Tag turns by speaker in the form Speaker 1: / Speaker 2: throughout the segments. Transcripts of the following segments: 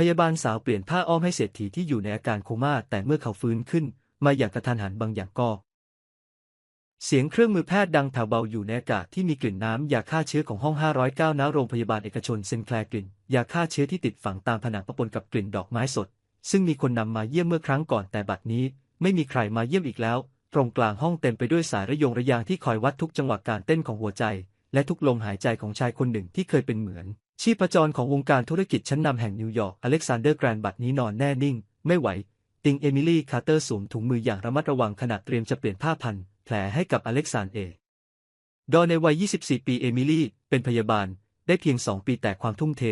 Speaker 1: พยาบาลสาวเปลี่ยนผ้าอ้อมให้เศรษฐีที่อยู่ในอาการโคม่าแต่เมื่อเขาฟื้นขึ้น มาอย่างกระทันหันบางอย่างก็ เสียงเครื่องมือแพทย์ดังแผ่วเบาอยู่ในอากาศที่มีกลิ่นน้ำยาฆ่าเชื้อของห้อง 509ณโรงพยาบาลเอกชนเซนแคลร์กลิ่นยาฆ่าเชื้อที่ติดฝังตามผนังปะปนกับกลิ่นดอกไม้สด ซึ่งมีคนนำมาเยี่ยมเมื่อครั้งก่อนแต่บัดนี้ ไม่มีใครมาเยี่ยมอีกแล้ว ตรงกลางห้องเต็มไปด้วยสายระยงระยางที่คอยวัดทุกจังหวะการเต้นของหัวใจ และทุกลมหายใจของชายคนหนึ่งที่เคยเป็นเหมือน ชีพจรของวงการธุรกิจชั้นนำแห่งนิวยอร์ก อเล็กซานเดอร์แกรนบัดนี้นอนแน่นิ่ง ไม่ไหว ติงเอมิลี่คาร์เตอร์สวมถุงมืออย่างระมัดระวังขณะเตรียมจะเปลี่ยนผ้าพันแผลให้กับอเล็กซานเอ ดอในวัย 24 ปีเอมิลี่ เป็นพยาบาล ได้เพียง 2 ปีแต่ความทุ่มเท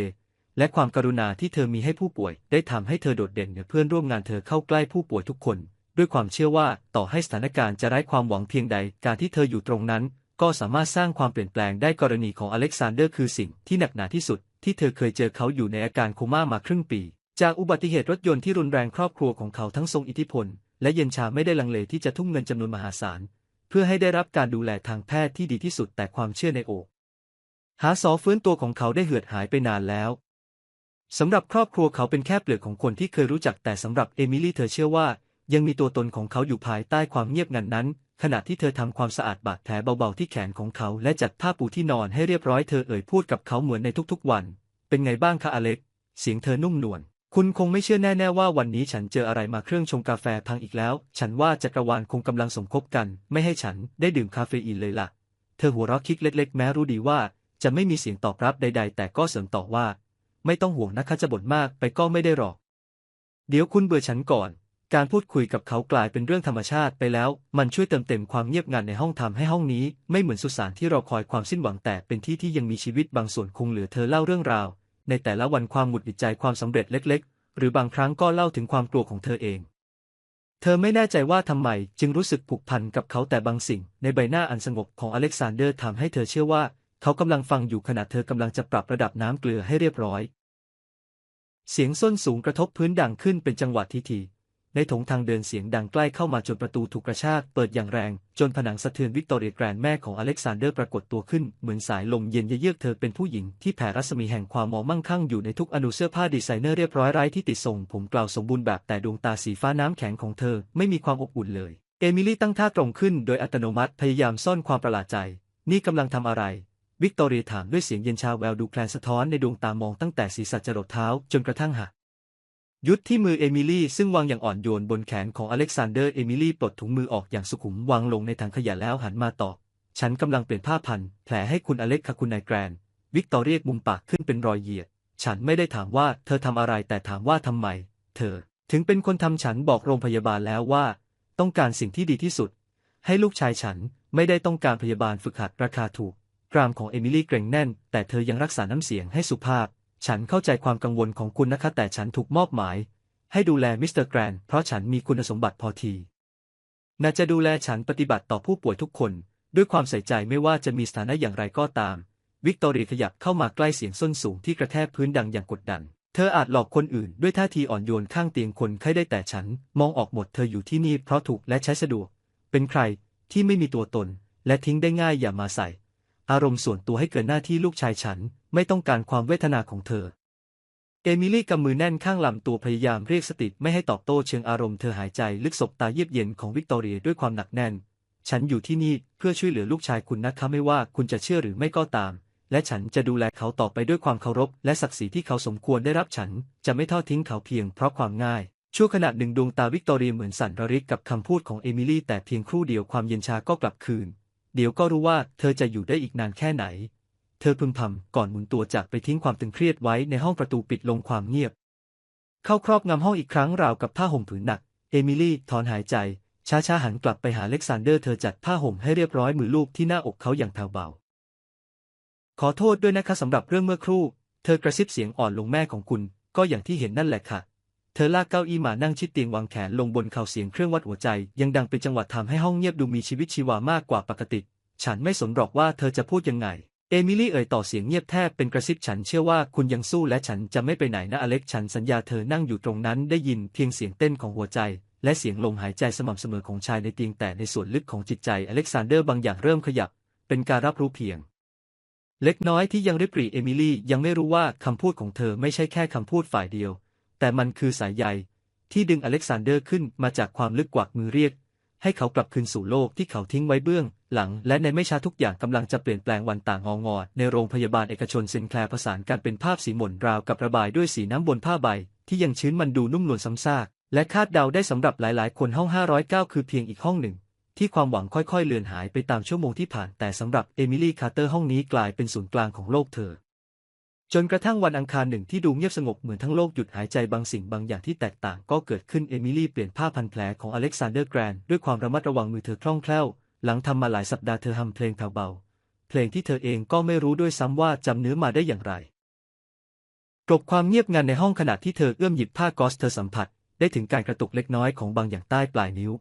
Speaker 1: และความกรุณาที่เธอมีให้ผู้ป่วย ได้ทำให้เธอโดดเด่นเหนือเพื่อนร่วมงานเธอเข้าใกล้ผู้ป่วยทุกคน ด้วยความเชื่อว่าต่อให้สถานการณ์จะไร้ความหวังเพียงใดการที่เธออยู่ตรงนั้น ก็สามารถสร้างความเปลี่ยนแปลงได้กรณีของอเล็กซานเดอร์คือสิ่งที่หนักหนาที่สุด ที่เธอเคยเจอเขาอยู่ในอาการโคม่ามาครึ่งปี จากอุบัติเหตุรถยนต์ที่รุนแรงครอบครัวของเขาทั้งทรงอิทธิพล และเย็นชาไม่ได้ลังเลที่จะทุ่มเงินจำนวนมหาศาล เพื่อให้ได้รับการดูแลทางแพทย์ที่ดีที่สุดแต่ความเชื่อในโอกหาสอฟื้นตัวของเขาได้เหือดหายไปนานแล้วสำหรับครอบครัวเขาเป็นแค่เปลือกของคนที่เคยรู้จักแต่สำหรับเอมิลี่เธอเชื่อว่า ยังมีตัวตนของเขาอยู่ภายใต้ความเงียบงันนั้น ขณะที่เธอทำความสะอาดบาดแผลเบาๆที่แขนของเขาและจัดผ้าปูที่นอนให้เรียบร้อยเธอเอ่ยพูดกับเขาเหมือนในทุกๆวัน เป็นไงบ้างคะอเล็ก เสียงเธอนุ่มนวลคุณคงไม่เชื่อแน่ๆว่าวันนี้ฉันเจออะไรมาเครื่องชงกาแฟพังอีกแล้ว ฉันว่าจักรวาลคงกำลังสมคบกัน ไม่ให้ฉันได้ดื่มคาเฟอีนเลยล่ะ เธอหัวเราะคิกเล็กๆ แม้รู้ดีว่า จะไม่มีเสียงตอบรับใด ๆ แต่ก็เสริมต่อว่า ไม่ต้องห่วงนะคะจะบ่นมากไปก็ไม่ได้หรอก เดี๋ยวคุณเบื่อฉันก่อน การพูดคุยกับเขากลายเป็นเรื่องธรรมชาติไปแล้ว มันช่วยเติมเต็มความเงียบงันในห้องทำให้ห้องนี้ ไม่เหมือนสุสานที่รอคอยความสิ้นหวังแต่เป็นที่ที่ยังมีชีวิตบางส่วนคงเหลือเธอเล่าเรื่องราว ในแต่ละวันความหงุดหงิดใจความสำเร็จเล็ก ๆ หรือบางครั้งก็เล่าถึงความกลัวของเธอเอง เธอไม่แน่ใจว่าทำไมจึงรู้สึกผูกพันกับเขาแต่บางสิ่ง ในใบหน้าอันสงบของอเล็กซานเดอร์ทำให้เธอเชื่อว่า เขากำลังฟังอยู่ขณะเธอกำลังจะปรับระดับน้ำเกลือให้เรียบร้อย เสียงส้นสูงกระทบพื้นดังขึ้นเป็นจังหวะทีที ในถงทางเดินเสียงดังใกล้เข้ามาจนประตูถูกกระชาก เปิดอย่างแรง จนผนังสะเทือนวิกตอเรียแกรนแม่ของอเล็กซานเดอร์ปรากฏตัวขึ้น เหมือนสายลมเย็นเยือกเธอเป็นผู้หญิงที่แผ่รัศมีแห่งความมองมั่งคั่งอยู่ในทุกอนุเสื้อผ้าดีไซเนอร์เรียบร้อยไร้ที่ติดทรงผมกล่าวสมบูรณ์แบบแต่ดวงตาสีฟ้าน้ำแข็งของเธอไม่มีความอบอุ่นเลย เอมิลี่ตั้งท่าตรงขึ้นโดยอัตโนมัติพยายามซ่อนความประหลาดใจ นี่กำลังทำอะไรวิกตอเรียถามด้วยเสียงเย็นชาแววดูแคลนสะท้อนในดวงตามองตั้งแต่ศีรษะจรดเท้าจนกระทั่งหัก ยุดที่มือเอมิลี่ซึ่งวางอย่างอ่อนโยนบนแขนของอเล็กซานเดอร์ เอมิลี่ปลดถุงมือออกอย่างสุขุมวางลงในถังขยะแล้วหันมาตอบ ฉันกำลังเปลี่ยนผ้าพันแผลให้คุณอเล็กค่ะคุณนายแกรน วิกตอเรียมุมปากขึ้นเป็นรอยเหยียด ฉันไม่ได้ถามว่าเธอทำอะไรแต่ถามว่าทำไม เธอ ถึงเป็นคนทำฉันบอกโรงพยาบาลแล้วว่า ต้องการสิ่งที่ดีที่สุด ให้ลูกชายฉันไม่ได้ต้องการพยาบาลฝึกหัดราคาถูก กรามของเอมิลี่เกรงแน่น แต่เธอยังรักษาน้ำเสียงให้สุภาพ ฉันเข้าใจความกังวลของคุณนะคะแต่ฉันถูกมอบหมาย ให้ดูแลมิสเตอร์แกรนเพราะฉันมีคุณสมบัติพอทีน่าจะดูแลฉันปฏิบัติต่อผู้ป่วยทุกคน ด้วยความใส่ใจไม่ว่าจะมีสถานะอย่างไรก็ตาม วิกตอรีขยับเข้ามาใกล้เสียงส้นสูงที่กระแทกพื้นดังอย่างกดดัน เธออาจหลอกคนอื่นด้วยท่าทีอ่อนโยนข้างเตียงคนไข้ได้แต่ฉัน มองออกหมดเธออยู่ที่นี่เพราะถูกและใช้สะดวก เป็นใครที่ไม่มีตัวตน และทิ้งได้ง่ายอย่ามาใส่ อารมณ์ส่วนตัวให้เกินหน้าที่ลูกชายฉัน ไม่ต้องการความเวทนาของเธอ เอมิลี่กำมือแน่นข้างลำตัวพยายามเรียกสติไม่ให้ตอบโต้เชิงอารมณ์เธอหายใจลึกสบตาเยือกเย็นของวิกตอเรียด้วยความหนักแน่น ฉันอยู่ที่นี่เพื่อช่วยเหลือลูกชายคุณนะคะไม่ว่าคุณจะเชื่อหรือไม่ก็ตาม และฉันจะดูแลเขาต่อไปด้วยความเคารพ และศักดิ์ศรีที่เขาสมควรได้รับฉันจะไม่ทอดทิ้งเขาเพียงเพราะความง่ายชั่วขณะหนึ่งดวงตาวิกตอเรียเหมือนสั่นระริกกับคำพูดของเอมิลี่แต่เพียงครู่เดียวความเย็นชาก็กลับคืน เดี๋ยวก็รู้ว่าเธอจะอยู่ได้อีกนานแค่ไหน เธอพึมพำก่อนหมุนตัวจากไปทิ้งความตึงเครียดไว้ในห้องประตูปิดลงความเงียบ เข้าครอบงำห้องอีกครั้งราวกับผ้าห่มผืนหนัก เอมิลี่ถอนหายใจ ช้าๆหันกลับไปหาเล็กซานเดอร์เธอจัดผ้าห่มให้เรียบร้อยมือลูบที่หน้าอกเขาอย่างแผ่วเบา ขอโทษด้วยนะคะสำหรับเรื่องเมื่อครู่ เธอกระซิบเสียงอ่อนลงแม่ของคุณ ก็อย่างที่เห็นนั่นแหละค่ะ เธอลากเก้าอี้มานั่งชิดเตียงวางแขนลงบนเข่าเสียงเครื่องวัดหัวใจ ยังดังเป็นจังหวะทำให้ห้องเงียบดูมีชีวิตชีวามากกว่าปกติ ฉันไม่สนหรอกว่าเธอจะพูดยังไง เอมิลี่เอ่ยต่อเสียงเงียบแทบเป็นกระซิบฉันเชื่อว่าคุณยังสู้และฉันจะไม่ไปไหนนะอเล็กฉันสัญญาเธอนั่งอยู่ตรงนั้นได้ยินเพียงเสียงเต้นของหัวใจ และเสียงลมหายใจสม่ำเสมอของชายในเตียงแต่ในส่วนลึกของจิตใจอเล็กซานเดอร์บางอย่างเริ่มขยับ เป็นการรับรู้เพียง เล็กน้อยที่ยังริบหรี่เอมิลี่ยังไม่รู้ว่าคำพูดของเธอไม่ใช่แค่คำพูดฝ่ายเดียว แต่มันคือสายใยที่ดึงอเล็กซานเดอร์ขึ้นมาจากความลึกกวักมือเรียก ให้เขากลับคืนสู่โลกที่เขาทิ้งไว้เบื้อง หลัง และในไม่ช้าทุกอย่างกำลังจะเปลี่ยนแปลงวันต่างงองอในโรงพยาบาลเอกชนเซนแคลร์ผสานกันเป็นภาพสีหม่นราวกับระบายด้วยสีน้ำบนผ้าใบ ที่ยังชื้นมันดูนุ่มนวลซ้ำซาก และคาดเดาได้สำหรับหลายๆ คนห้อง 509 คือเพียงอีกห้องหนึ่ง ที่ความหวังค่อยๆ เลือนหายไปตามชั่วโมงที่ผ่าน แต่สำหรับเอมิลี่คาร์เตอร์ห้องนี้กลายเป็นศูนย์กลางของโลกเธอ จนกระทั่งวันอังคารหนึ่งที่ดูเงียบสงบเหมือนทั้งโลกหยุดหายใจบางสิ่งบางอย่างที่แตกต่างก็เกิดขึ้นเอมิลี่เปลี่ยนผ้าพันแผลของอเล็กซานเดอร์แกรนด้วยความระมัดระวังมือเธอคล่องแคล่ว หลังทำมาหลายสัปดาห์เธอทำเพลงแผ่วเบา เพลงที่เธอเองก็ไม่รู้ด้วยซ้ำว่าจำเนื้อมาได้อย่างไรกลบความเงียบงันในห้องขณะที่เธอเอื้อมหยิบผ้ากอสเธอสัมผัส ได้ถึงการกระตุกเล็กน้อยของบางอย่างใต้ปลายนิ้ว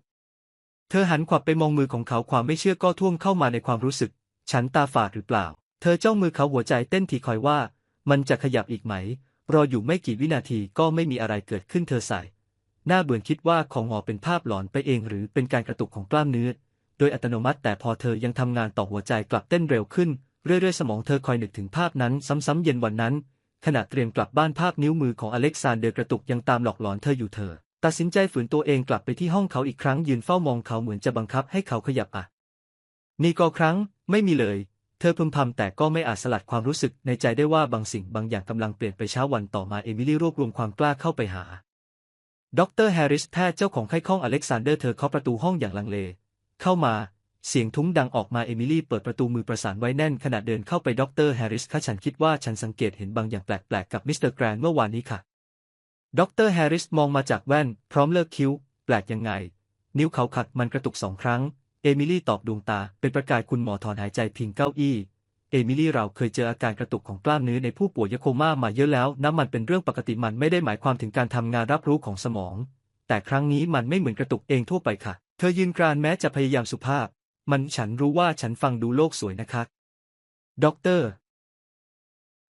Speaker 1: เธอหันขวับไปมองมือของเขาความไม่เชื่อก็ท่วมเข้ามาในความรู้สึก ฉันตาฝาดหรือเปล่า เธอจ้องมือเขาหัวใจเต้นทีคอยว่า มันจะขยับอีกไหม รออยู่ไม่กี่วินาทีก็ไม่มีอะไรเกิดขึ้นเธอใส่ หน้าเบื่อคิดว่าของหอเป็นภาพหลอนไปเองหรือเป็นการกระตุกของกล้ามเนื้อ โดยอัตโนมัติแต่พอเธอยังทำงานต่อหัวใจกลับเต้นเร็วขึ้น เรื่อยๆ สมองเธอคอยนึกถึงภาพนั้นซ้ำๆเย็นวันนั้น ขณะเตรียมกลับบ้านภาพนิ้วมือของอเล็กซานเดอร์กระตุกยังตามหลอกหลอนเธออยู่เธอ ตัดสินใจฝืนตัวเองกลับไปที่ห้องเขาอีกครั้งยืนเฝ้ามองเขาเหมือนจะบังคับให้เขาขยับอะนี่ก็ครั้งไม่มีเลย เธอพึมพำแต่ก็ไม่อาจสลัดความรู้สึกในใจได้ว่าบางสิ่งบางอย่างกำลังเปลี่ยนไปเช้าวันต่อมาเอมิลี่รวบรวมความกล้าเข้าไปหา ดรแฮร์ริสแพทย์เจ้าของไข้ข้องอเล็กซานเดอร์เธอเคาะประตูห้องอย่างลังเล เข้ามา เสียงทุ้มดังออกมาเอมิลี่เปิดประตูมือประสานไว้แน่นขณะเดินเข้าไปดรแฮร์ริสค่ะฉันคิดว่าฉันสังเกตเห็นบางอย่างแปลกๆกับมิสเตอร์แกรนเมื่อวานนี้ค่ะ ดรแฮร์ริสมองมาจากแว่น พร้อมเลิกคิ้ว แปลกยังไง นิ้วเขาขัดมันกระตุกสองครั้ง เอมิลี่ตอบดวงตาเป็นประกายคุณหมอถอนหายใจพิงเก้าอี้ เอมิลี่เราเคยเจออาการกระตุกของกล้ามเนื้อในผู้ป่วยยาโคม่ามาเยอะแล้วน้ำมันเป็นเรื่องปกติมันไม่ได้หมายความถึงการทำงานรับรู้ของสมอง แต่ครั้งนี้มันไม่เหมือนกระตุกเองทั่วไปค่ะ เธอยืนกรานแม้จะพยายามสุภาพ มันฉันรู้ว่าฉันฟังดูโลกสวยนะคะด็อกเตอร์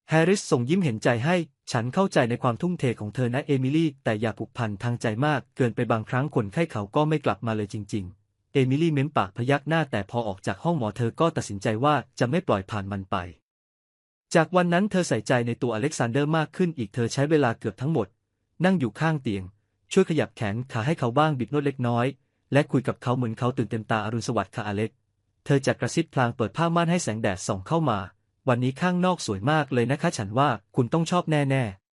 Speaker 1: แฮร์ริสส่งยิ้มเห็นใจให้ ฉันเข้าใจในความทุ่มเทของเธอนะเอมิลี่ แต่อย่าผูกพันทางใจมากเกินไปบางครั้งคนไข้เขาก็ไม่กลับมาเลยจริง ๆ เอมิลี่เม้มปากพยักหน้าแต่พอออกจากห้องหมอเธอก็ตัดสินใจว่าจะไม่ปล่อยผ่านมันไป จากวันนั้นเธอใส่ใจในตัวอเล็กซานเดอร์มากขึ้นอีกเธอใช้เวลาเกือบทั้งหมด นั่งอยู่ข้างเตียง ช่วยขยับแขนขาให้เขาบ้างบิดนวดเล็กน้อย และคุยกับเขาเหมือนเขาตื่นเต็มตาอรุณสวัสดิ์ค่ะอเล็ก เธอจัดกระซิบพลางเปิดผ้าม่านให้แสงแดดส่องเข้ามา วันนี้ข้างนอกสวยมากเลยนะคะฉันว่าคุณต้องชอบแน่ๆ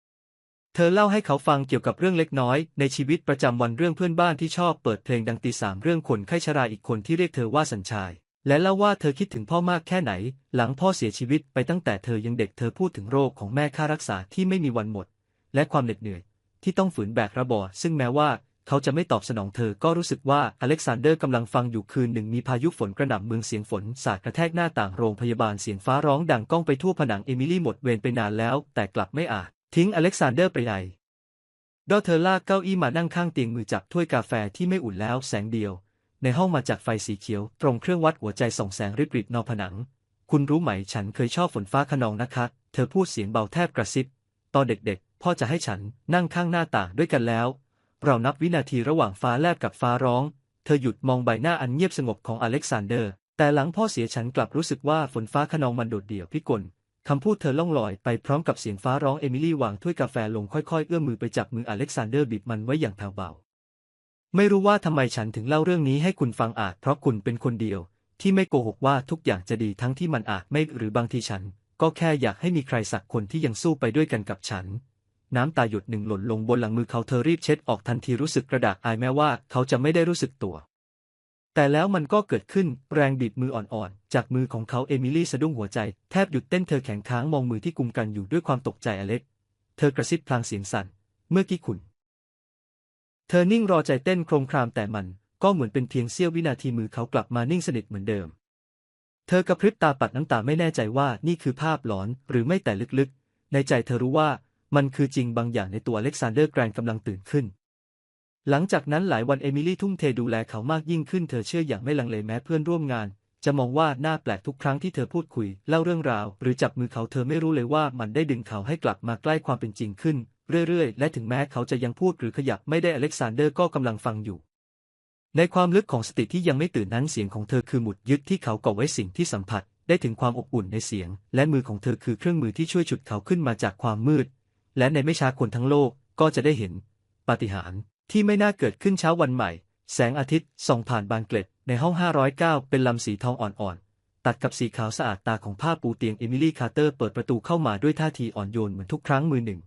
Speaker 1: เธอเล่าให้เขาฟังเกี่ยวกับเรื่องเล็กน้อย ในชีวิตประจำวันเรื่องเพื่อนบ้านที่ชอบเปิดเพลงดังตีสามเรื่องคนไข้ชราอีกคนที่เรียกเธอว่าสัญชาย และเล่าว่าเธอคิดถึงพ่อมากแค่ไหน หลังพ่อเสียชีวิตไปตั้งแต่เธอยังเด็กเธอพูดถึงโรคของแม่ค่ารักษาที่ไม่มีวันหมด และความเหน็ดเหนื่อย ที่ต้องฝืนแบกระบอซึ่งแม้ว่าเขาจะไม่ตอบสนองเธอก็รู้สึกว่าอเล็กซานเดอร์กำลังฟังอยู่คืนหนึ่งมีพายุฝนกระหน่ำเมืองเสียงฝนสาดกระแทกหน้าต่างโรงพยาบาลเสียงฟ้าร้องดังก้องไปทั่วผนังเอมิลี่หมดเวรไปนานแล้ว แต่กลับไม่อาจ ทิ้งอเล็กซานเดอร์ไปไหนดอเธอลากเก้าอี้มานั่งข้างเตียงมือจับถ้วยกาแฟที่ไม่อุ่นแล้วแสงเดียว ในห้องมาจากไฟสีเขียว ตรงเครื่องวัดหัวใจส่องแสงริบริบนอผนัง คุณรู้ไหมฉันเคยชอบฝนฟ้าขนองนะคะ เธอพูดเสียงเบาแทบกระซิบ ตอนเด็กๆ พ่อจะให้ฉันนั่งข้างหน้าต่างด้วยกันแล้ว เรานับวินาทีระหว่างฟ้าแลบกับฟ้าร้อง เธอหยุดมองใบหน้าอันเงียบสงบของอเล็กซานเดอร์ แต่หลังพ่อเสียฉันกลับรู้สึกว่าฝนฟ้าขนองมันโดดเดี่ยวพิกล คำพูดเธอล่องลอยไปพร้อมกับเสียงฟ้าร้องเอมิลี่วางถ้วยกาแฟลงค่อยๆ เอื้อมมือไปจับมืออเล็กซานเดอร์บีบมันไว้อย่างแผ่วเบา ไม่รู้ว่าทำไมฉันถึงเล่าเรื่องนี้ให้คุณฟังอาจเพราะคุณเป็นคนเดียว ที่ไม่โกหกว่าทุกอย่างจะดีทั้งที่มันอาจไม่หรือบางทีฉัน ก็แค่อยากให้มีใครสักคนที่ยังสู้ไปด้วยกันกับฉัน น้ำตาหยดหนึ่งหล่นลงบนหลังมือเขาเธอรีบเช็ดออกทันทีรู้สึกกระดากอายแม้ว่าเขาจะไม่ได้รู้สึกตัว แต่แล้วมันก็เกิดขึ้นแรงบีบมืออ่อนๆ จากมือของเขาเอมิลี่สะดุ้งหัวใจ แทบหยุดเต้นเธอแข็งค้างมองมือที่กุมกันอยู่ด้วยความตกใจอเล็ก เธอกระซิบพลางเสียงสั่น เมื่อกี้คุณ เธอนิ่งรอใจเต้นโครมครามแต่มัน ก็เหมือนเป็นเพียงเสี้ยววินาทีมือเขากลับมานิ่งสนิทเหมือนเดิม เธอกระพริบตาปัดน้ำตาไม่แน่ใจว่านี่คือภาพหลอนหรือไม่แต่ลึกๆ ในใจเธอรู้ว่ามันคือจริงบางอย่างในตัวอเล็กซานเดอร์แกรนกำลังตื่นขึ้น หลังจากนั้นหลายวันเอมิลี่ทุ่มเทดูแลเขามากยิ่งขึ้นเธอเชื่ออย่างไม่ลังเลแม้เพื่อนร่วมงาน จะมองว่าหน้าแปลกทุกครั้งที่เธอพูดคุย เล่าเรื่องราว หรือจับมือเขาเธอไม่รู้เลยว่ามันได้ดึงเขาให้กลับมาใกล้ความเป็นจริงขึ้น เรื่อยๆ และถึงแม้เขาจะยังพูดหรือขยับไม่ได้อเล็กซานเดอร์ก็กำลังฟังอยู่ ในความลึกของสติที่ยังไม่ตื่นนั้นเสียงของเธอคือหมุดยึดที่เขากาะไว้สิ่งที่สัมผัส ได้ถึงความอบอุ่นในเสียง และมือของเธอคือเครื่องมือที่ช่วยฉุดเขาขึ้นมาจากความมืด และในไม่ช้าคนทั้งโลกก็จะได้เห็นปาฏิหาริย์ ที่ไม่น่าเกิดขึ้นเช้าวันใหม่ แสงอาทิตย์ส่องผ่านบานเกล็ดในห้อง 509 เป็นลำสีทองอ่อนๆ ตัดกับสีขาวสะอาดตาของผ้าปูเตียงเอมิลี่คาร์เตอร์เปิดประตูเข้ามาด้วยท่าทีอ่อนโยนเหมือนทุกครั้งมือหนึ่ง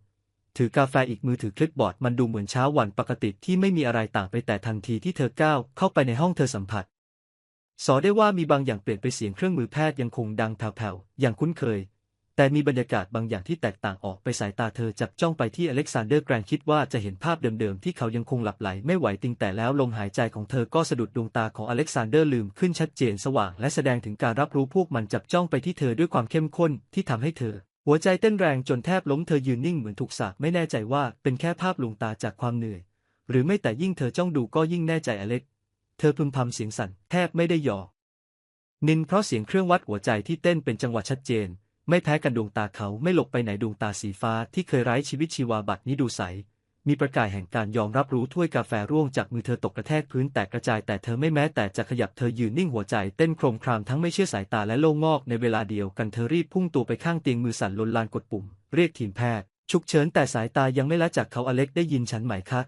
Speaker 1: ถือกาแฟอีกมือถือคลิปบอร์ดมันดูเหมือนเช้าวันปกติที่ไม่มีอะไรต่างไปแต่ทันทีที่เธอก้าวเข้าไปในห้องเธอสัมผัส สอได้ว่ามีบางอย่างเปลี่ยนไปเสียงเครื่องมือแพทย์ยังคงดังแผ่วๆอย่างคุ้นเคย แต่มีบรรยากาศบางอย่างที่แตกต่างออกไปสายตาเธอจับจ้องไปที่อเล็กซานเดอร์แกรนคิดว่าจะเห็นภาพเดิมๆที่เขายังคงหลับไหลไม่ไหวติงแต่แล้วลมหายใจของเธอก็สะดุดดวงตาของอเล็กซานเดอร์ลืมขึ้นชัดเจนสว่างและแสดงถึงการรับรู้พวกมันจับจ้องไปที่เธอด้วยความเข้มข้นที่ทำให้เธอ หัวใจเต้นแรงจนแทบล้มเธอยืนนิ่งเหมือนถูกสาปไม่แน่ใจว่าเป็นแค่ภาพลวงตาจากความเหนื่อย หรือไม่แต่ยิ่งเธอจ้องดูก็ยิ่งแน่ใจอเล็ก เธอพึมพำเสียงสั่นแทบไม่ได้หยอกนินเพราะเสียงเครื่องวัดหัวใจที่เต้นเป็นจังหวะชัดเจน ไม่แพ้กันดวงตาเขาไม่หลบไปไหนดวงตาสีฟ้าที่เคยไร้ชีวิตชีวาบัดนี้ดูใส มีประกายแห่งการยอมรับรู้ถ้วยกาแฟร่วงจากมือเธอตกกระแทกพื้นแตกกระจายแต่เธอไม่แม้แต่จะขยับเธอยืนนิ่งหัวใจเต้นโครมครามทั้งไม่เชื่อสายตาและโล่งงอกในเวลาเดียวกันเธอรีบพุ่งตัวไปข้างเตียงมือสั่นลนลานกดปุ่ม เรียกทีมแพทย์ฉุกเฉินแต่สายตายังไม่ละจากเขาอเล็กได้ยินฉันไหมคะ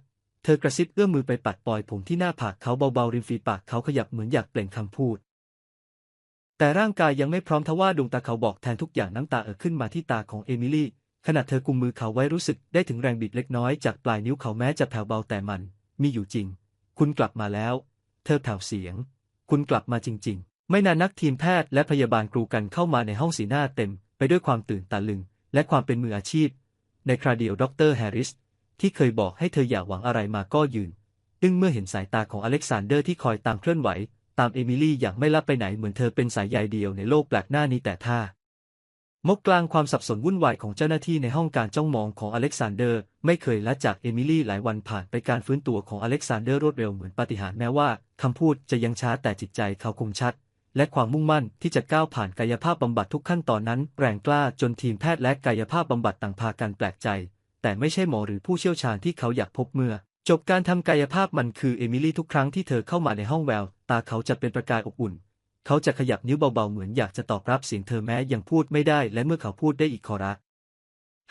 Speaker 1: เธอกระซิบเอื้อมมือไปปัดปล่อยผมที่หน้าผากเขาเบาๆริมฝีปากเขาขยับเหมือนอยากเปล่งคำพูด แต่ร่างกายยังไม่พร้อมทว่าดวงตาเขาบอกแทนทุกอย่างน้ำตาเอ่อขึ้นมาที่ตาของเอมิลี่ขณะเธอกุมมือเขาไว้รู้สึกได้ถึงแรงบิดเล็กน้อยจากปลายนิ้วเขาแม้จะแผ่วเบาแต่มัน มีอยู่จริง คุณกลับมาแล้ว เธอแผ่วเสียง คุณกลับมาจริง ๆ ไม่นานนักทีมแพทย์และพยาบาลกรูกันเข้ามาในห้องสีหน้าเต็ม ไปด้วยความตื่นตาลึง และความเป็นมืออาชีพ ในคราเดียวดรแฮร์ริส ที่เคยบอกให้เธออย่าหวังอะไรมาก็ยืนอึ้งเมื่อเห็นสายตาของอเล็กซานเดอร์ที่คอยตามเคลื่อนไหว ตามเอมิลี่อย่างไม่ลับไปไหนเหมือนเธอเป็นสายใยเดียวในโลกแปลกหน้านี้แต่ท่ามกกลางความสับสนวุ่นวายของเจ้าหน้าที่ในห้องการจ้องมองของอเล็กซานเดอร์ ไม่เคยละจากเอมิลี่หลายวันผ่านไปการฟื้นตัวของอเล็กซานเดอร์รวดเร็วเหมือนปาฏิหาริย์แม้ว่าคำพูดจะยังช้าแต่จิตใจเขาคมชัด และความมุ่งมั่นที่จะก้าวผ่านกายภาพบำบัดทุกขั้นตอนนั้น แรงกล้าจนทีมแพทย์และกายภาพบำบัดต่างพากันแปลกใจ แต่ไม่ใช่หมอหรือผู้เชี่ยวชาญที่เขาอยากพบเมื่อ จบการทำกายภาพมันคือเอมิลี่ทุกครั้งที่เธอเข้ามาในห้องแวว ตาเขาจะเป็นประกายอบอุ่น เขาจะขยับนิ้วเบาๆ เหมือนอยากจะตอบรับเสียงเธอแม้ยังพูดไม่ได้ และเมื่อเขาพูดได้อีกขอรัก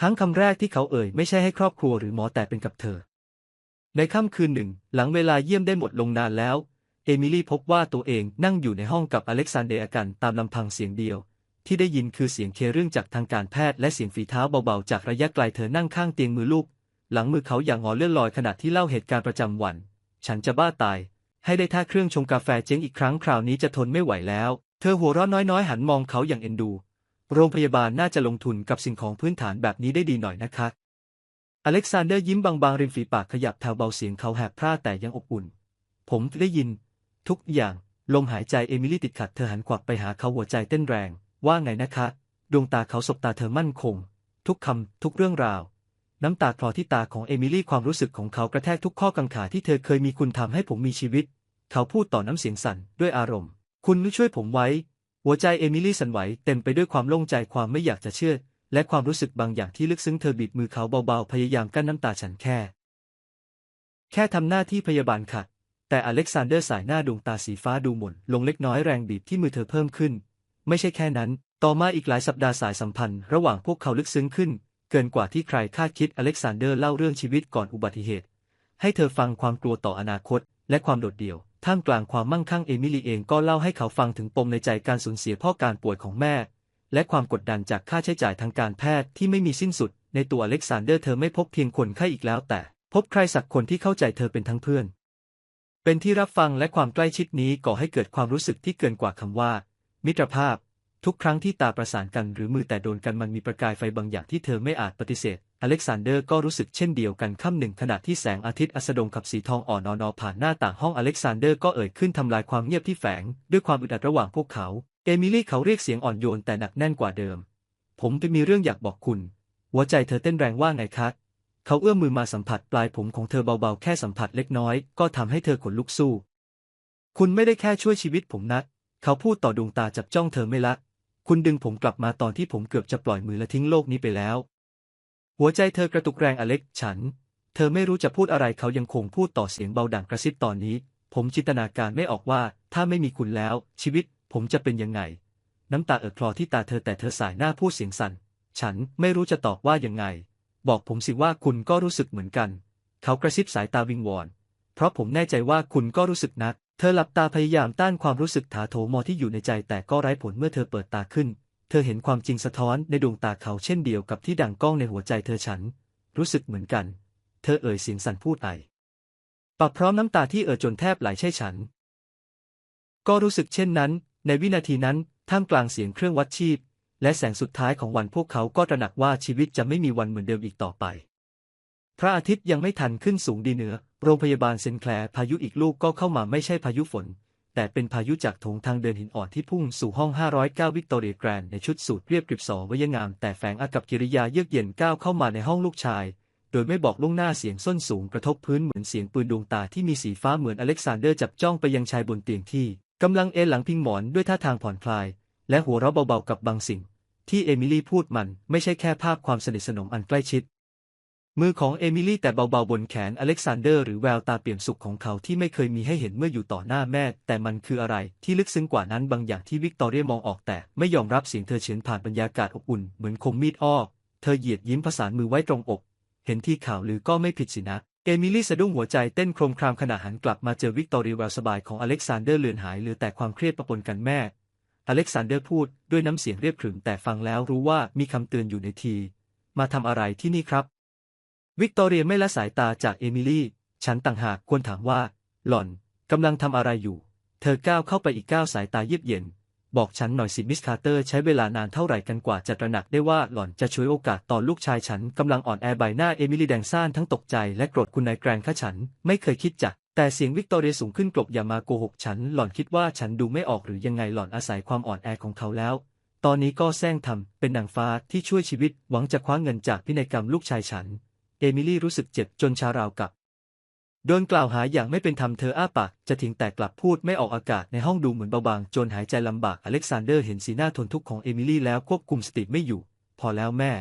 Speaker 1: ทั้งคำแรกที่เขาเอ่ยไม่ใช่ให้ครอบครัวหรือหมอแต่เป็นกับเธอ ในค่ำคืนหนึ่ง หลังเวลาเยี่ยมได้หมดลงนานแล้ว เอมิลี่พบว่าตัวเองนั่งอยู่ในห้องกับอเล็กซานเดร์กันตามลำพังเสียงเดียว ที่ได้ยินคือเสียงเคเรื่องจากทางการแพทย์และเสียงฝีเท้าเบาๆ จากระยะไกลเธอนั่งข้างเตียงมือลูก หลังมือเขาอย่างงอเลื่อนลอยขณะที่เล่าเหตุการณ์ประจำวัน ฉันจะบ้าตาย ให้ได้ท่าเครื่องชงกาแฟเจ๊งอีกครั้งคราวนี้จะทนไม่ไหวแล้ว เธอหัวเราะน้อยๆ หันมองเขาอย่างเอ็นดู โรงพยาบาลน่าจะลงทุนกับสิ่งของพื้นฐานแบบนี้ได้ดีหน่อยนะคะ อเล็กซานเดอร์ยิ้มบางๆ ริมฝีปากขยับแถวเบาเสียงเขาแหบพร่าแต่ยังอบอุ่น ผมได้ยิน ทุกอย่าง ลมหายใจเอมิลี่ติดขัดเธอหันขวับไปหาเขาหัวใจเต้นแรง ว่าไงนะคะ ดวงตาเขาสบตาเธอมั่นคง ทุกคำทุกเรื่องราว น้ำตาคลอที่ตาของเอมิลี่ความรู้สึกของเขากระแทกทุกข้อกังขาที่เธอเคยมีคุณทำให้ผมมีชีวิต เขาพูดต่อน้ำเสียงสั่นด้วยอารมณ์ คุณช่วยผมไว้ หัวใจเอมิลี่สั่นไหวเต็มไปด้วยความโล่งใจความไม่อยากจะเชื่อ และความรู้สึกบางอย่างที่ลึกซึ้งเธอบีบมือเขาเบาๆ พยายามกั้นน้ำตาฉันแค่ แค่ทำหน้าที่พยาบาลค่ะ แต่อเล็กซานเดอร์สายหน้าดวงตาสีฟ้าดูหม่นลงเล็กน้อยแรงบีบที่มือเธอเพิ่มขึ้น ไม่ใช่แค่นั้น ต่อมาอีกหลายสัปดาห์สายสัมพันธ์ ระหว่างพวกเขาลึกซึ้งขึ้น เกินกว่าที่ใครคาดคิดอเล็กซานเดอร์เล่าเรื่องชีวิตก่อนอุบัติเหตุ ให้เธอฟังความกลัวต่ออนาคต และความโดดเดี่ยว ท่ามกลางความมั่งคั่งเอมิลีเองก็เล่าให้เขาฟังถึงปมในใจการสูญเสียพ่อการป่วยของแม่ และความกดดันจากค่าใช้จ่ายทางการแพทย์ที่ไม่มีสิ้นสุด ในตัวอเล็กซานเดอร์เธอไม่พบเพียงคนไข้อีกแล้วแต่ พบใครสักคนที่เข้าใจเธอเป็นทั้งเพื่อน เป็นที่รับฟังและความใกล้ชิดนี้ก่อให้เกิดความรู้สึกที่เกินกว่าคำว่า มิตรภาพ ทุกครั้งที่ตาประสานกันหรือมือแต่โดนกันมันมีประกายไฟบางอย่างที่เธอไม่อาจปฏิเสธ อเล็กซานเดอร์ก็รู้สึกเช่นเดียวกันค่ำหนึ่งขณะที่แสงอาทิตย์อัสดงขับสีทองอ่อนนอผ่านหน้าต่างห้องอเล็กซานเดอร์ก็เอ่ยขึ้นทำลายความเงียบที่แฝง ด้วยความอึดอัดระหว่างพวกเขา เอมิลี่เขาเรียกเสียงอ่อนโยนแต่หนักแน่นกว่าเดิม ผมจะมีเรื่องอยากบอกคุณ หัวใจเธอเต้นแรงว่าไงคะเขาเอื้อมมือมาสัมผัสปลายผมของเธอเบาๆแค่สัมผัสเล็กน้อย ก็ทำให้เธอขนลุกสู้ คุณไม่ได้แค่ช่วยชีวิตผมนะเขาพูดต่อดวงตาจับจ้องเธอไม่ละ คุณดึงผมกลับมาตอนที่ผมเกือบจะปล่อยมือและทิ้งโลกนี้ไปแล้ว หัวใจเธอกระตุกแรงอเล็ก ฉัน เธอไม่รู้จะพูดอะไรเขายังคงพูดต่อเสียงเบาดังกระซิบตอนนี้ ผมจินตนาการไม่ออกว่า ถ้าไม่มีคุณแล้ว ชีวิต ผมจะเป็นยังไง น้ำตาเอ่อคลอที่ตาเธอแต่เธอสายหน้าพูดเสียงสั่น ฉันไม่รู้จะตอบว่ายังไง บอกผมสิว่าคุณก็รู้สึกเหมือนกัน เขากระซิบสายตาวิงวอน เพราะผมแน่ใจว่าคุณก็รู้สึกนัก เธอหลับตาพยายามต้านความรู้สึกถาโถมอที่อยู่ในใจแต่ก็ไร้ผลเมื่อเธอเปิดตาขึ้น เธอเห็นความจริงสะท้อนในดวงตาเขาเช่นเดียวกับที่ดังก้องในหัวใจเธอฉัน รู้สึกเหมือนกัน เธอเอ่ยเสียงสั่นพูดไอปับพร้อมน้ำตาที่เอ่อจนแทบไหลใช่ฉัน ก็รู้สึกเช่นนั้น ในวินาทีนั้นท่ามกลางเสียงเครื่องวัดชีพ และแสงสุดท้ายของวันพวกเขาก็ตระหนักว่าชีวิตจะไม่มีวันเหมือนเดิมอีกต่อไป พระอาทิตย์ยังไม่ทันขึ้นสูงดีเหนือ โรงพยาบาลเซนแคลร์พายุอีกลูกก็เข้ามาไม่ใช่พายุฝน แต่เป็นพายุจากถงทางเดินหินอ่อนที่พุ่งสู่ห้อง 509 วิกตอเรียแกรนในชุดสูทเรียบกริบสอไวยงาม แต่แฝงอากับกิริยาเยือกเย็นก้าวเข้ามาในห้องลูกชาย โดยไม่บอกล่วงหน้าเสียงส้นสูงกระทบพื้นเหมือนเสียงปืนดวงตาที่มีสีฟ้าเหมือนอเล็กซานเดอร์จับจ้องไปยังชายบนเตียงที่กำลังเอนหลังพิงหมอนด้วยท่าทางผ่อนคลาย และหัวเราะเบาๆกับบางสิ่ง ที่เอมิลี่พูดมันไม่ใช่แค่ภาพความสนิทสนมอันใกล้ชิด มือของเอมิลี่แต่เบาๆบนแขนอเล็กซานเดอร์หรือแววตาเปี่ยมสุขของเขาที่ไม่เคยมีให้เห็นเมื่ออยู่ต่อหน้าแม่ แต่มันคืออะไรที่ลึกซึ้งกว่านั้นบางอย่างที่วิกตอเรียมองออกแต่ไม่ยอมรับเสียงเธอเฉือนผ่านบรรยากาศอบอุ่นเหมือนคมมีดอ้อเธอเหยียดยิ้มผสานมือไว้ตรงอก เห็นที่ข่าวลือก็ไม่ผิดสินะเอมิลี่สะดุ้งหัวใจเต้นโครมครามขณะหันกลับมาเจอวิกตอเรียแววสบายของอเล็กซานเดอร์เลือนหายเหลือแต่ความเครียดปะปนกันแม่ อเล็กซานเดอร์พูดด้วยน้ำเสียงเรียบขรึมแต่ฟังแล้วรู้ว่ามีคำเตือนอยู่ในที มาทำอะไรที่นี่ครับ วิกตอเรียไม่ละสายตาจากเอมิลี่ ฉันต่างหากควรถามว่า หล่อนกำลังทำอะไรอยู่ เธอก้าวเข้าไปอีกก้าวสายตาเยียบเย็น บอกฉันหน่อยสิมิสคาร์เตอร์ใช้เวลานานเท่าไหร่กันกว่าจะตระหนักได้ว่าหล่อนจะช่วยโอกาสตอนลูกชายฉันกำลังอ่อนแอใบหน้าเอมิลี่แดงซ่านทั้งตกใจและโกรธคุณนายแกรนข้าฉันไม่เคยคิดจะแต่เสียงวิกตอเรียสูงขึ้นกลบอย่ามาโกหกฉัน หล่อนคิดว่าฉันดูไม่ออกหรือยังไงหล่อนอาศัยความอ่อนแอของเขาแล้ว ตอนนี้ก็แซงทำเป็นนางฟ้าที่ช่วยชีวิตหวังจะคว้าเงินจากพินัยกรรมลูกชายฉัน เอมิลี่รู้สึกเจ็บจนชาราวกับ โดนกล่าวหาอย่างไม่เป็นธรรมเธออ้าปากจะทิ้งแต่กลับพูดไม่ออกอากาศในห้องดูเหมือนเบาบางจนหายใจลำบากอเล็กซานเดอร์เห็นสีหน้าทนทุกข์ของเอมิลี่แล้วควบคุมสติไม่อยู่ พอแล้วแม่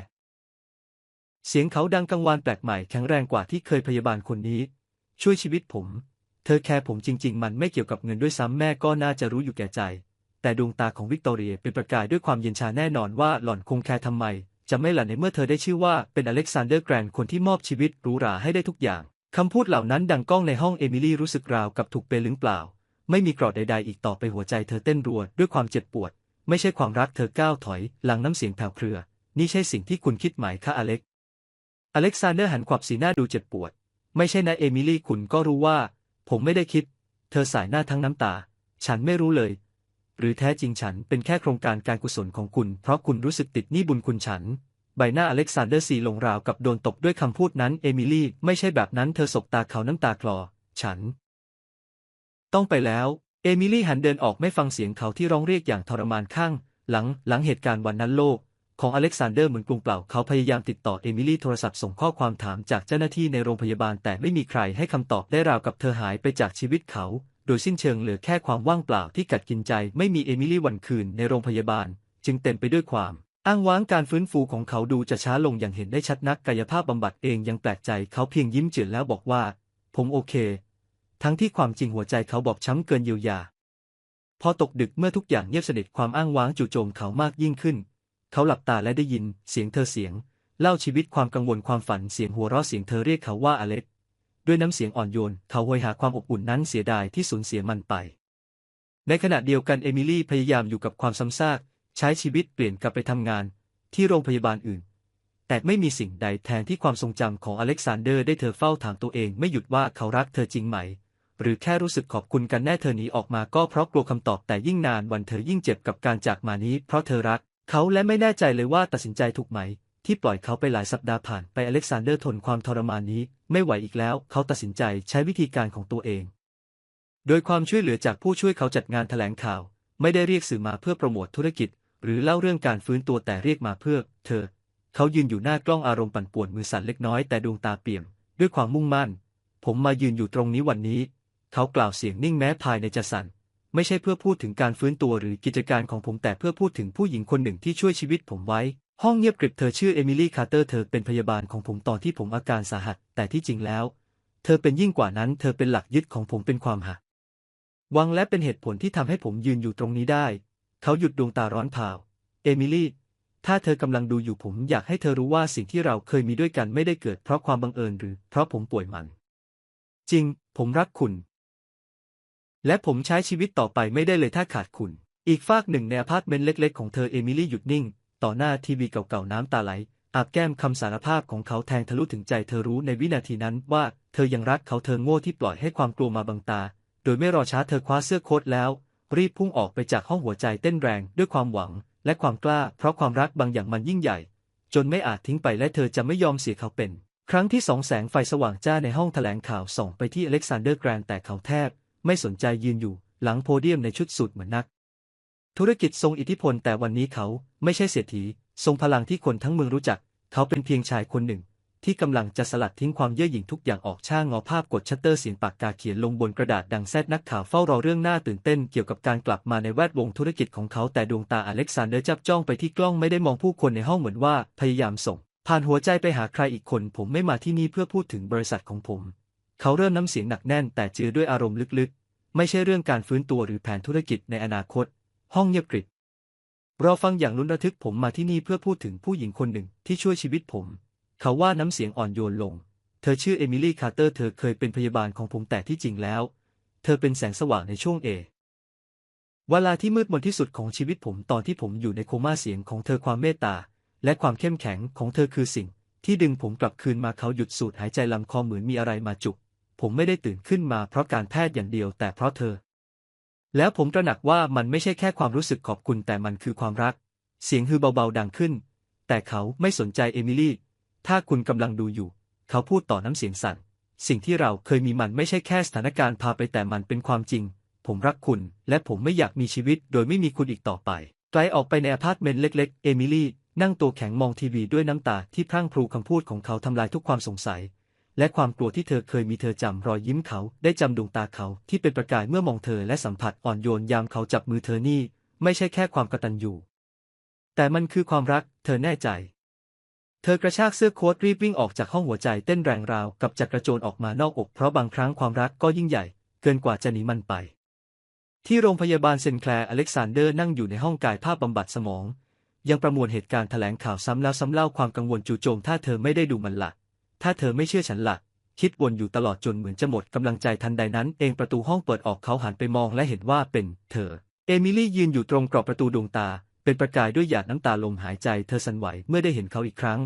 Speaker 1: เสียงเขาดังกังวานแปลกใหม่แข็งแรงกว่าที่เคยพยาบาลคนนี้ ช่วยชีวิตผม เธอแคร์ผมจริง ๆ มันไม่เกี่ยวกับเงินด้วยซ้ำแม่ก็น่าจะรู้อยู่แก่ใจแต่ดวงตาของวิกตอเรียเป็นประกายด้วยความเย็นชาแน่นอนว่าหล่อนคงแคร์ทำไม จะไม่หล่ะในเมื่อเธอได้ชื่อว่าเป็นอเล็กซานเดอร์แกรนด์คนที่มอบชีวิตหรูหราให้ได้ทุกอย่าง คำพูดเหล่านั้นดังก้องในห้องเอมิลี่รู้สึกราวกับถูกเปลึงเปล่า ไม่มีกรอดใดๆอีกต่อไปหัวใจเธอเต้นรัวด้วยความเจ็บปวด ไม่ใช่ความรักเธอก้าวถอย หลังน้ำเสียงแผ่วเครือ นี่ใช่สิ่งที่คุณคิดไหมคะอเล็ก อเล็กซานเดอร์หันขวับสีหน้าดูเจ็บปวด ไม่ใช่นะเอมิลี่คุณก็รู้ว่า ผมไม่ได้คิด เธอสายหน้าทั้งน้ำตา ฉันไม่รู้เลย หรือแท้จริงฉันเป็นแค่โครงการการกุศลของคุณ เพราะคุณรู้สึกติดหนี้บุญคุณฉัน ใบหน้าอเล็กซานเดอร์สีลงราวกับโดนตบด้วยคำพูดนั้น เอมิลี่ไม่ใช่แบบนั้นเธอสบตาเขาน้ำตาคลอ ฉัน ต้องไปแล้ว เอมิลี่หันเดินออกไม่ฟังเสียงเขาที่ร้องเรียกอย่างทรมานข้าง หลังหลังเหตุการณ์วันนั้นโลก ของอเล็กซานเดอร์เหมือนกรุงเปล่าเขาพยายามติดต่อเอมิลี่โทรศัพท์ส่งข้อความถามจากเจ้าหน้าที่ในโรงพยาบาลแต่ไม่มีใครให้คำตอบได้ราวกับเธอหายไปจากชีวิตเขา โดยสิ้นเชิงเหลือแค่ความว่างเปล่าที่กัดกินใจไม่มีเอมิลี่วันคืนในโรงพยาบาล จึงเต็มไปด้วยความ อ้างว้างการฟื้นฟูของเขาดูจะช้าลงอย่างเห็นได้ชัดนักกายภาพบำบัดเองยังแปลกใจเขาเพียงยิ้มเจือแล้วบอกว่า ผมโอเค ทั้งที่ความจริงหัวใจเขาบอบช้ำเกินเยียวยา พอตกดึกเมื่อทุกอย่างเงียบสนิทความอ้างว้างจู่โจมเขามากยิ่งขึ้น เขาหลับตาและได้ยิน เสียงเธอเสียง เล่าชีวิตความกังวลความฝันเสียงหัวเราะเสียงเธอเรียกเขาว่าอเล็ก ด้วยน้ำเสียงอ่อนโยนเขาโหยหาความอบอุ่นนั้นเสียดายที่สูญเสียมันไป ในขณะเดียวกันเอมิลี่พยายามอยู่กับความซ้ำซากใช้ชีวิตเปลี่ยนกลับไปทำงาน ที่โรงพยาบาลอื่น แต่ไม่มีสิ่งใดแทนที่ความทรงจำของอเล็กซานเดอร์ได้เธอเฝ้าถามตัวเองไม่หยุดว่าเขารักเธอจริงไหม หรือแค่รู้สึกขอบคุณกันแน่เธอหนีออกมาก็เพราะกลัวคำตอบแต่ยิ่งนานวันเธอยิ่งเจ็บกับการจากมานี้ เพราะเธอรัก เขาและไม่แน่ใจเลยว่าตัดสินใจถูกไหม ที่ปล่อยเขาไปหลายสัปดาห์ผ่านไปอเล็กซานเดอร์ทนความทรมานนี้ ไม่ไหวอีกแล้ว เขาตัดสินใจใช้วิธีการของตัวเอง โดยความช่วยเหลือจากผู้ช่วยเขาจัดงานแถลงข่าว ไม่ได้เรียกสื่อมาเพื่อโปรโมทธุรกิจ หรือเล่าเรื่องการฟื้นตัวแต่เรียกมาเพื่อ เธอ เขายืนอยู่หน้ากล้องอารมณ์ปั่นป่วนมือสั่นเล็กน้อยแต่ดวงตาเปี่ยม ด้วยความมุ่งมั่น ผมมายืนอยู่ตรงนี้วันนี้ เขากล่าวเสียงนิ่งแม้ภายในจะสั่นไม่ใช่เพื่อพูดถึงการฟื้นตัวหรือกิจการของผมแต่เพื่อพูดถึงผู้หญิงคนหนึ่งที่ช่วยชีวิตผมไว้ ห้องเงียบกริบเธอชื่อเอมิลี่คาร์เตอร์เธอเป็นพยาบาลของผมตอนที่ผมอาการสาหัส แต่ที่จริงแล้ว เธอเป็นยิ่งกว่านั้น เธอเป็นหลักยึดของผมเป็นความหักวังและเป็นเหตุผลที่ทำให้ผมยืนอยู่ตรงนี้ได้ เขาหยุดดวงตาร้อนเผาเอมิลี่ ถ้าเธอกำลังดูอยู่ผมอยากให้เธอรู้ว่าสิ่งที่เราเคยมีด้วยกันไม่ได้เกิดเพราะความบังเอิญหรือเพราะผมป่วยมัน จริง ผมรักคุณ และผมใช้ชีวิตต่อไปไม่ได้เลยถ้าขาดคุณ อีกฝากหนึ่งในอพาร์ตเมนต์เล็ก ๆ ของเธอเอมิลี่หยุดนิ่ง ต่อหน้าทีวีเก่าๆน้ำตาไหล อาบแก้มคำสารภาพของเขาแทงทะลุถึงใจเธอรู้ในวินาทีนั้นว่าเธอยังรักเขาเธอโง่ที่ปล่อยให้ความกลัวมาบังตา โดยไม่รอช้าเธอคว้าเสื้อโค้ทแล้ว รีบพุ่งออกไปจากห้องหัวใจเต้นแรงด้วยความหวัง และความกล้า เพราะความรักบางอย่างมันยิ่งใหญ่ จนไม่อาจทิ้งไปและเธอจะไม่ยอมเสียเขาเป็น ครั้งที่สองแสงไฟสว่างจ้าในห้องแถลงข่าวส่องไปที่อเล็กซานเดอร์แกรนแต่เขาแทบ ไม่สนใจยืนอยู่ หลังโพเดียมในชุดสูทเหมือนนัก ธุรกิจทรงอิทธิพลแต่วันนี้เขาไม่ใช่เศรษฐี ทรงพลังที่คนทั้งเมืองรู้จัก เขาเป็นเพียงชายคนหนึ่ง ที่กำลังจะสลัดทิ้งความเย่อหยิ่งทุกอย่างออกช่างงอภาพกดชัตเตอร์เสียงปากกาเขียนลงบนกระดาษดังแซดนักข่าวเฝ้ารอเรื่องน่าตื่นเต้นเกี่ยวกับการกลับมาในแวดวงธุรกิจของเขาแต่ดวงตาอเล็กซานเดอร์จับจ้องไปที่กล้องไม่ได้มองผู้คนในห้องเหมือนว่าพยายามส่ง ผ่านหัวใจไปหาใครอีกคน ผมไม่มาที่นี่เพื่อพูดถึงบริษัทของผม เขาเริ่มน้ำเสียงหนักแน่น แต่เจือด้วยอารมณ์ลึกๆ ไม่ใช่เรื่องการฟื้นตัวหรือแผนธุรกิจในอนาคต ห้องเงียบกริบรอฟังอย่างลุ้นระทึกผมมาที่นี่เพื่อพูดถึงผู้หญิงคนหนึ่งที่ช่วยชีวิตผม เขาว่าน้ำเสียงอ่อนโยนลง เธอชื่อเอมิลี่คาร์เตอร์ เธอเคยเป็นพยาบาลของผมแต่ที่จริงแล้ว เธอเป็นแสงสว่างในช่วงเอเวลาที่มืดมนที่สุดของชีวิตผมตอนที่ผมอยู่ในโคม่าเสียงของเธอความเมตตา และความเข้มแข็งของเธอคือสิ่ง ที่ดึงผมกลับคืนมาเขาหยุดสูดหายใจลำคอเหมือนมีอะไรมาจุก ผมไม่ได้ตื่นขึ้นมาเพราะการแพทย์อย่างเดียวแต่เพราะเธอ แล้วผมตระหนักว่ามันไม่ใช่แค่ความรู้สึกขอบคุณแต่มันคือความรัก เสียงฮือเบาๆดังขึ้น แต่เขาไม่สนใจเอมิลี่ ถ้าคุณกำลังดูอยู่ เขาพูดต่อน้ำเสียงสั่น สิ่งที่เราเคยมีมันไม่ใช่แค่สถานการณ์พาไปแต่มันเป็นความจริง ผมรักคุณ และผมไม่อยากมีชีวิตโดยไม่มีคุณอีกต่อไป ไกลออกไปในอพาร์ตเมนต์เล็ก ๆ เอมิลี่นั่งตัวแข็งมองทีวีด้วยน้ำตาที่พรั่งพรูคำพูดของเขาทำลายทุกความสงสัย และความกลัวที่เธอเคยมีเธอจำรอยยิ้มเขา ได้จำดวงตาเขาที่เป็นประกายเมื่อมองเธอและสัมผัสอ่อนโยนยามเขาจับมือเธอนี่ ไม่ใช่แค่ความกตัญญูแต่มันคือความรัก เธอแน่ใจ เธอกระชากเสื้อโค้ทรีบวิ่งออกจากห้องหัวใจเต้นแรงราวกับจักระโจนออกมานอกอกเพราะบางครั้งความรักก็ยิ่งใหญ่ เกินกว่าจะหนีมันไป ที่โรงพยาบาลเซนแคลร์อเล็กซานเดอร์นั่งอยู่ในห้องกายภาพบำบัดสมอง ยังประมวลเหตุการณ์แถลงข่าวซ้ำแล้วซ้ำเล่าความกังวลจู่โจมถ้าเธอไม่ได้ดูมันละ ถ้าเธอไม่เชื่อฉันละคิดวนอยู่ตลอดจนเหมือนจะหมดกำลังใจทันใดนั้น เองประตูห้องเปิดออกเขาหันไปมองและเห็นว่าเป็น เธอ เอมิลี่ยืนอยู่ตรงกรอบประตูดวงตา เป็นประกายด้วยหยาดน้ำตาลมหายใจเธอสั่นไหวเมื่อได้เห็นเขาอีกครั้ง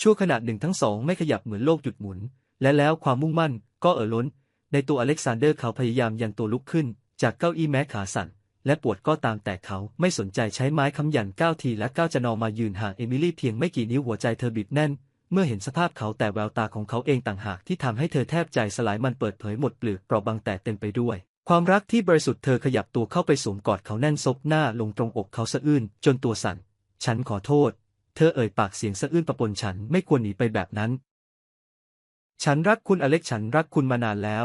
Speaker 1: ชั่วขณะหนึ่งทั้งสองไม่ขยับเหมือนโลกหยุดหมุน และแล้วความมุ่งมั่นก็เอ่อล้น ในตัวอเล็กซานเดอร์เขาพยายามยันตัวลุกขึ้น จากเก้าอี้แม้ขาสั่นและปวดก็ตามแต่เขาไม่สนใจใช้ไม้ค้ำยันก้าวทีและก้าวจะนอมายืนห่างเอมิลี่เพียงไม่กี่นิ้วหัวใจเธอบีบแน่น เมื่อเห็นสภาพเขาแต่แววตาของเขาเองต่างหากที่ทำให้เธอแทบใจสลายมันเปิดเผยหมดเปลือกเปราะบางแต่เต็มไปด้วย ความรักที่บริสุทธิ์เธอขยับตัวเข้าไปสวมกอดเขาแน่นซบหน้าลงตรงอกเขาสะอื้นจนตัวสั่น ฉันขอโทษ เธอเอ่ยปากเสียงสะอื้นประปนฉันไม่ควรหนีไปแบบนั้น ฉันรักคุณอเล็กฉันรักคุณมานานแล้ว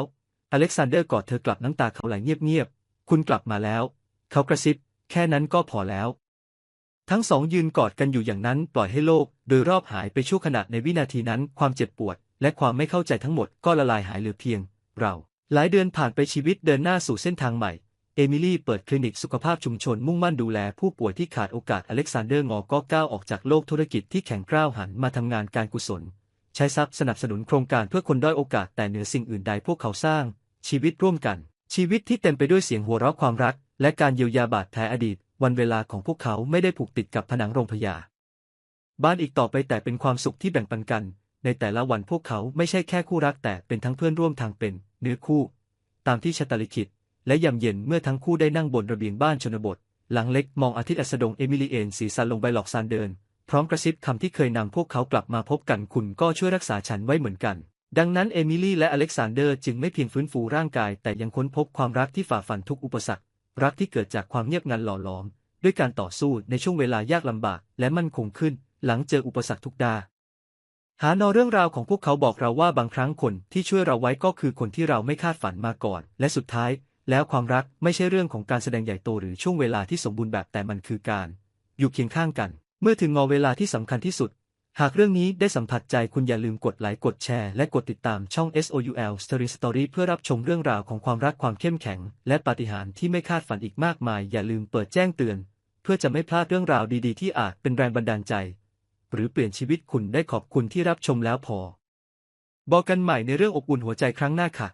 Speaker 1: อเล็กซานเดอร์กอดเธอกลับน้ำตาเขาไหลเงียบๆ คุณกลับมาแล้ว เขากระซิบ แค่นั้นก็พอแล้ว ทั้งสองยืนกอดกันอยู่อย่างนั้นปล่อยให้โลก โดยรอบหายไปชั่วขณะในวินาทีนั้นความเจ็บปวด และความไม่เข้าใจทั้งหมดก็ละลายหายเหลือเพียง เรา หลายเดือนผ่านไปชีวิตเดินหน้าสู่เส้นทางใหม่ เอมิลี่เปิดคลินิกสุขภาพชุมชนมุ่งมั่นดูแลผู้ป่วยที่ขาดโอกาสอเล็กซานเดอร์งอก็ก้าวออกจากโลกธุรกิจที่แข็งกร้าวหันมาทำงานการกุศล ใช้ทรัพย์สนับสนุนโครงการเพื่อคนด้อยโอกาสแต่เหนือสิ่งอื่นใดพวกเขาสร้าง ชีวิตร่วมกัน ชีวิตที่เต็มไปด้วยเสียงหัวเราะความรัก และการเยียวยาบาดแผลอดีต วันเวลาของพวกเขาไม่ได้ผูกติดกับผนังโรงพยาบาลอีกต่อไปแต่เป็นความสุขที่แบ่งปันกัน ในแต่ละวันพวกเขาไม่ใช่แค่คู่รักแต่เป็นทั้งเพื่อนร่วมทางเป็นเนื้อคู่ ตามที่ชะตาลิขิต และยามเย็นเมื่อทั้งคู่ได้นั่งบนระเบียงบ้านชนบท หลังเล็กมองอาทิตย์อัสดงเอมิลีเอนสีสันลงไปหลอกซานเดิน พร้อมกระซิบคำที่เคยนำพวกเขากลับมาพบกันคุณก็ช่วยรักษาฉันไว้เหมือนกัน ดังนั้นเอมิลี่และอเล็กซานเดอร์จึงไม่เพียงฟื้นฟูร่างกาย แต่ยังค้นพบความรักที่ฝ่าฟันทุกอุปสรรค รักที่เกิดจากความเงียบงันหล่อหลอม ด้วยการต่อสู้ในช่วงเวลายากลำบากและมั่นคงขึ้น หลังเจออุปสรรคทุกดาหานอเรื่องราวของพวกเขาบอกเราว่าบางครั้งคนที่ช่วยเราไว้ก็คือคนที่เราไม่คาดฝันมาก่อน และสุดท้าย แล้วความรักไม่ใช่เรื่องของการแสดงใหญ่โตหรือช่วงเวลาที่สมบูรณ์แบบแต่มันคือการ อยู่เคียงข้างกัน เมื่อถึงงอเวลาที่สำคัญที่สุด หากเรื่องนี้ได้สัมผัสใจคุณอย่าลืมกดไลค์กดแชร์และกดติดตามช่อง SOUL Story Story เพื่อรับชมเรื่องราวของความรักความเข้มแข็ง และปาฏิหาริย์ที่ไม่คาดฝันอีกมากมาย อย่าลืมเปิดแจ้งเตือน เพื่อจะไม่พลาดเรื่องราวดีๆ ที่อาจเป็นแรงบันดาลใจ หรือเปลี่ยนชีวิตคุณได้ขอบคุณที่รับชมแล้วพอ บอกกันใหม่ในเรื่องอบอุ่นหัวใจครั้งหน้าค่ะ